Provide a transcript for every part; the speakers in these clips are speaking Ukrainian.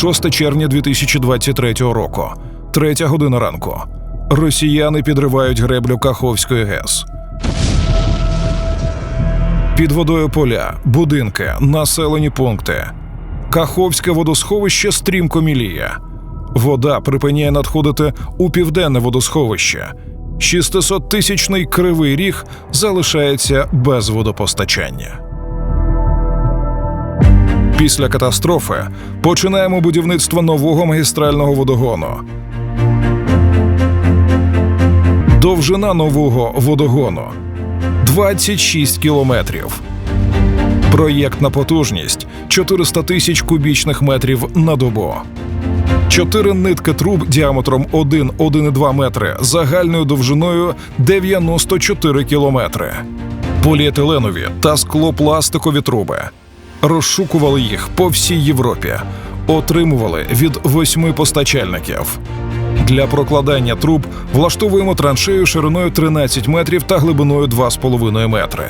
6 червня 2023 року, третя година ранку. Росіяни підривають греблю Каховської ГЕС. Під водою поля, будинки, населені пункти. Каховське водосховище стрімко міліє. Вода припиняє надходити у південне водосховище. 600-тисячний кривий ріг залишається без водопостачання. Після катастрофи починаємо будівництво нового магістрального водогону. Довжина нового водогону 26 кілометрів. Проєктна потужність 400 тисяч кубічних метрів на добу. Чотири нитки труб діаметром 1-1,2 метри загальною довжиною 94 кілометри. Поліетиленові та склопластикові труби. Розшукували їх по всій Європі, отримували від восьми постачальників. Для прокладання труб влаштовуємо траншею шириною 13 метрів та глибиною 2,5 метри.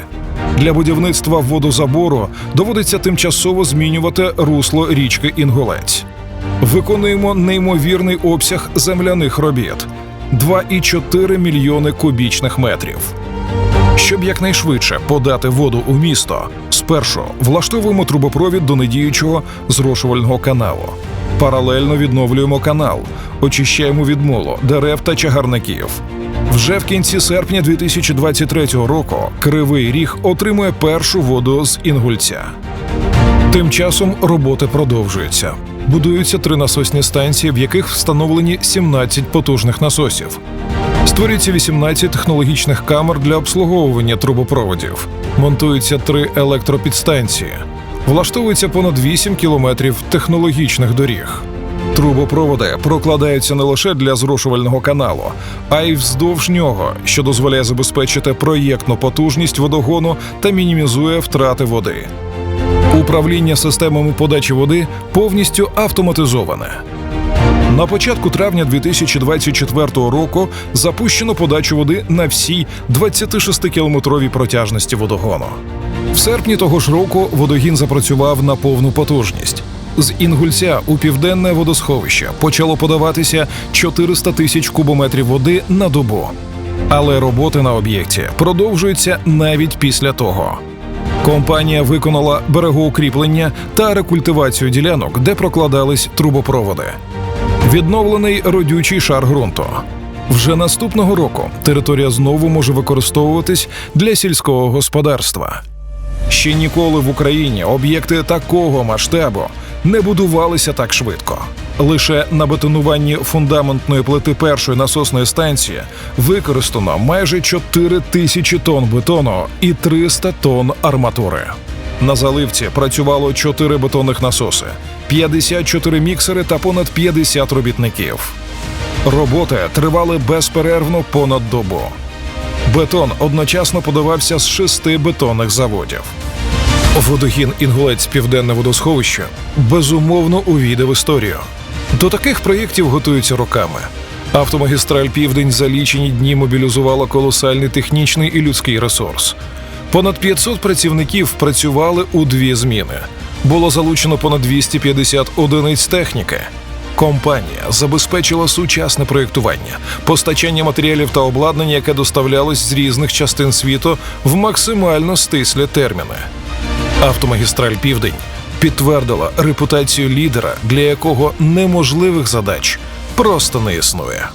Для будівництва водозабору доводиться тимчасово змінювати русло річки Інголець. Виконуємо неймовірний обсяг земляних робіт 2,4 мільйони кубічних метрів. Щоб якнайшвидше подати воду у місто, спершу влаштовуємо трубопровід до недіючого зрошувального каналу. Паралельно відновлюємо канал, очищаємо від молу, дерев та чагарників. Вже в кінці серпня 2023 року Кривий Ріг отримує першу воду з Інгульця. Тим часом роботи продовжуються. Будуються три насосні станції, в яких встановлені 17 потужних насосів. Створюється 18 технологічних камер для обслуговування трубопроводів. Монтуються три електропідстанції. Влаштовується понад 8 кілометрів технологічних доріг. Трубопроводи прокладаються не лише для зрошувального каналу, а й вздовж нього, що дозволяє забезпечити проєктну потужність водогону та мінімізує втрати води. Управління системами подачі води повністю автоматизоване. На початку травня 2024 року запущено подачу води на всій 26-кілометровій протяжності водогону. В серпні того ж року водогін запрацював на повну потужність. З Інгульця у південне водосховище почало подаватися 400 тисяч кубометрів води на добу. Але роботи на об'єкті продовжуються навіть після того. Компанія виконала берегоукріплення та рекультивацію ділянок, де прокладались трубопроводи. Відновлений родючий шар ґрунту. Вже наступного року територія знову може використовуватись для сільського господарства. Ще ніколи в Україні об'єкти такого масштабу не будувалися так швидко. Лише на бетонуванні фундаментної плити першої насосної станції використано майже 4 тисячі тонн бетону і 300 тонн арматури. На заливці працювало 4 бетонних насоси, 54 міксери та понад 50 робітників. Роботи тривали безперервно понад добу. Бетон одночасно подавався з шести бетонних заводів. Водогін Інгулець Південне водосховище безумовно увійде в історію. До таких проєктів готуються роками. Автомагістраль Південь за лічені дні мобілізувала колосальний технічний і людський ресурс. Понад 500 працівників працювали у дві зміни. Було залучено понад 250 одиниць техніки. Компанія забезпечила сучасне проєктування, постачання матеріалів та обладнання, яке доставлялось з різних частин світу в максимально стислі терміни. Автомагістраль Південь підтвердила репутацію лідера, для якого неможливих задач просто не існує.